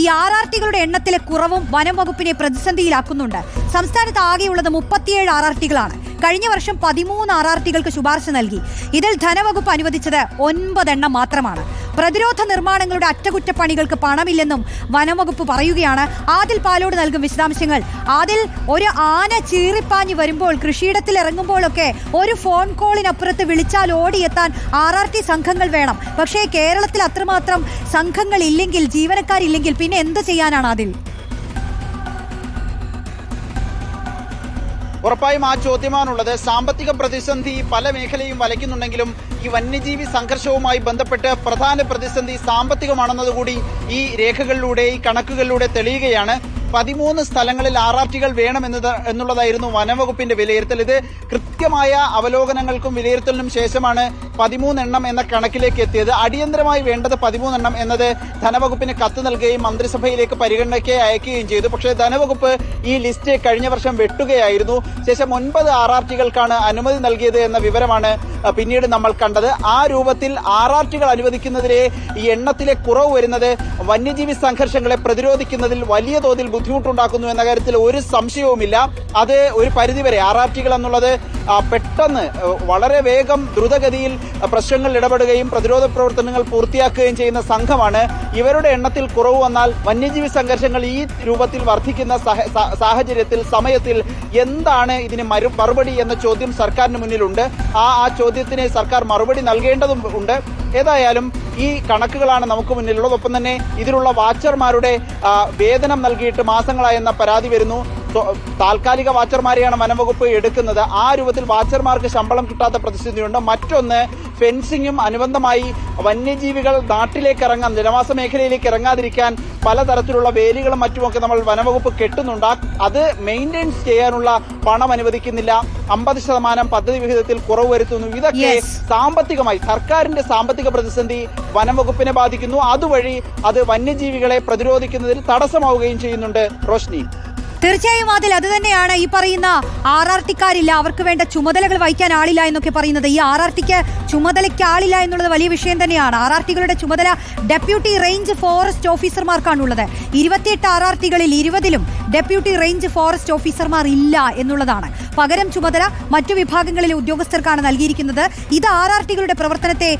ഈ R R ടികളുടെ എണ്ണത്തിലെ കുറവും വനം വകുപ്പിനെ പ്രതിസന്ധിയിലാക്കുന്നുണ്ട്. സംസ്ഥാനത്ത് ആകെയുള്ളത് മുപ്പത്തിയേഴ് ആർ ആർ ടികളാണ്. കഴിഞ്ഞ വർഷം പതിമൂന്ന് ആർ ആർ ടികൾക്ക് ശുപാർശ നൽകി. ഇതിൽ ധനവകുപ്പ് അനുവദിച്ചത് ഒൻപതെണ്ണം മാത്രമാണ്. പ്രതിരോധ നിർമ്മാണങ്ങളുടെ അറ്റകുറ്റപ്പണികൾക്ക് പണമില്ലെന്നും വനംവകുപ്പ് പറയുകയാണ്. ആദിൽ പാലോട് നൽകും വിശദാംശങ്ങൾ. ആദിൽ ഒരു ആന ചീറിപ്പാഞ്ഞ് വരുമ്പോൾ കൃഷിയിടത്തിൽ ഇറങ്ങുമ്പോഴൊക്കെ ഒരു ഫോൺ കോളിനപ്പുറത്ത് വിളിച്ചാൽ ഓടിയെത്താൻ ആർ ആർ ടി സംഘങ്ങൾ വേണം. പക്ഷേ കേരളത്തിൽ അത്രമാത്രം സംഘങ്ങൾ ഇല്ലെങ്കിൽ ജീവനക്കാരില്ലെങ്കിൽ പിന്നെ എന്ത് ചെയ്യാനാണ് അതിൽ ഉറപ്പായും ആ ചോദ്യമാണുള്ളത്. സാമ്പത്തിക പ്രതിസന്ധി പല മേഖലയും വലയ്ക്കുന്നുണ്ടെങ്കിലും ഈ വന്യജീവി സംഘർഷവുമായി ബന്ധപ്പെട്ട് പ്രധാന പ്രതിസന്ധി സാമ്പത്തികമാണെന്നതുകൂടി ഈ രേഖകളിലൂടെ ഈ കണക്കുകളിലൂടെ തെളിയുകയാണ്. പതിമൂന്ന് സ്ഥലങ്ങളിൽ ആർ ആർ ടികൾ വേണമെന്നത് എന്നുള്ളതായിരുന്നു വനംവകുപ്പിന്റെ വിലയിരുത്തൽ. ഇത് കൃത്യമായ അവലോകനങ്ങൾക്കും വിലയിരുത്തലിനും ശേഷമാണ് പതിമൂന്നെണ്ണം എന്ന കണക്കിലേക്ക് എത്തിയത്. അടിയന്തരമായി വേണ്ടത് പതിമൂന്നെണ്ണം എന്നത് ധനവകുപ്പിന് കത്ത് നൽകുകയും മന്ത്രിസഭയിലേക്ക് പരിഗണനയ്ക്ക് അയക്കുകയും ചെയ്തു. പക്ഷേ ധനവകുപ്പ് ഈ ലിസ്റ്റ് കഴിഞ്ഞ വർഷം വെട്ടുകയായിരുന്നു. ശേഷം ഒൻപത് ആർ ആർ ടികൾക്കാണ് അനുമതി നൽകിയത് എന്ന വിവരമാണ് പിന്നീട് നമ്മൾ കണ്ടത്. ആ രൂപത്തിൽ ആർ ആർ ടികൾ അനുവദിക്കുന്നതിലെ ഈ എണ്ണത്തിലെ കുറവ് വരുന്നത് വന്യജീവി സംഘർഷങ്ങളെ പ്രതിരോധിക്കുന്നതിൽ വലിയ തോതിൽ ബുദ്ധിമുട്ടുണ്ടാക്കുന്നു എന്ന കാര്യത്തിൽ ഒരു സംശയവുമില്ല. അത് ഒരു പരിധിവരെ ആർ ആർ ടികൾ എന്നുള്ളത് പെട്ടെന്ന് വളരെ വേഗം ദ്രുതഗതിയിൽ പ്രശ്നങ്ങൾ ഇടപെടുകയും പ്രതിരോധ പ്രവർത്തനങ്ങൾ പൂർത്തിയാക്കുകയും ചെയ്യുന്ന സംഘമാണ്. ഇവരുടെ എണ്ണത്തിൽ കുറവ് വന്നാൽ വന്യജീവി സംഘർഷങ്ങൾ ഈ രൂപത്തിൽ വർദ്ധിക്കുന്ന സാഹചര്യത്തിൽ സമയത്തിൽ എന്താണ് ഇതിന് മറു മറുപടി എന്ന ചോദ്യം സർക്കാരിന് മുന്നിലുണ്ട്. ആ ആ ചോദ്യത്തിന് സർക്കാർ മറുപടി നൽകേണ്ടതും ഉണ്ട്. ഏതായാലും ഈ കണക്കുകളാണ് നമുക്ക് മുന്നിലുള്ളത്. ഒപ്പം തന്നെ ഇതിലുള്ള വാച്ചർമാരുടെ വേതനം നൽകിയിട്ട് മാസങ്ങളായെന്ന പരാതി വരുന്നു. താൽക്കാലിക വാച്ചർമാരെയാണ് വനംവകുപ്പ് എടുക്കുന്നത്. ആ രൂപത്തിൽ വാച്ചർമാർക്ക് ശമ്പളം കിട്ടാത്ത പ്രതിസന്ധിയുണ്ട്. മറ്റൊന്ന് ഫെൻസിങ്ങും അനുബന്ധമായി വന്യജീവികൾ നാട്ടിലേക്ക് ഇറങ്ങാൻ ജനവാസ മേഖലയിലേക്ക് ഇറങ്ങാതിരിക്കാൻ പലതരത്തിലുള്ള വേലികളും മറ്റുമൊക്കെ നമ്മൾ വനംവകുപ്പ് കെട്ടുന്നുണ്ട്. അത് മെയിന്റെയിൻസ് ചെയ്യാനുള്ള പണം അനുവദിക്കുന്നില്ല. അമ്പത് ശതമാനം പദ്ധതി വിഹിതത്തിൽ കുറവ് വരുത്തുന്നു. ഇതൊക്കെ സാമ്പത്തികമായി സർക്കാരിന്റെ സാമ്പത്തിക പ്രതിസന്ധി വനംവകുപ്പിനെ ബാധിക്കുന്നു. അതുവഴി അത് വന്യജീവികളെ പ്രതിരോധിക്കുന്നതിൽ തടസ്സമാവുകയും ചെയ്യുന്നുണ്ട്. റോഷ്നി. തീർച്ചയായും അതിൽ അത് തന്നെയാണ് ഈ പറയുന്ന ആർ ആർ ടിക്കാരില്ല. അവർക്ക് വേണ്ട ചുമതലകൾ വഹിക്കാൻ ആളില്ല എന്നൊക്കെ പറയുന്നത്. ഈ ആർ ആർ ടിക്ക് ചുമതലയ്ക്ക് ആളില്ല എന്നുള്ളത് വലിയ വിഷയം തന്നെയാണ്. ആർ ആർ ടികളുടെ ചുമതല ഡെപ്യൂട്ടി റേഞ്ച് ഫോറസ്റ്റ് ഓഫീസർമാർക്കാണുള്ളത്. ഇരുപത്തിയെട്ട് ആർ ആർ ടികളിൽ ഇരുപതിലും ഡെപ്യൂട്ടി റേഞ്ച് ഫോറസ്റ്റ് ഓഫീസർമാർ ഇല്ല എന്നുള്ളതാണ്. പകരം ചുമതല മറ്റു വിഭാഗങ്ങളിലെ ഉദ്യോഗസ്ഥർക്കാണ് നൽകിയിരിക്കുന്നത്. ഇത് ആർ ആർ ടികളുടെ പ്രവർത്തനത്തെ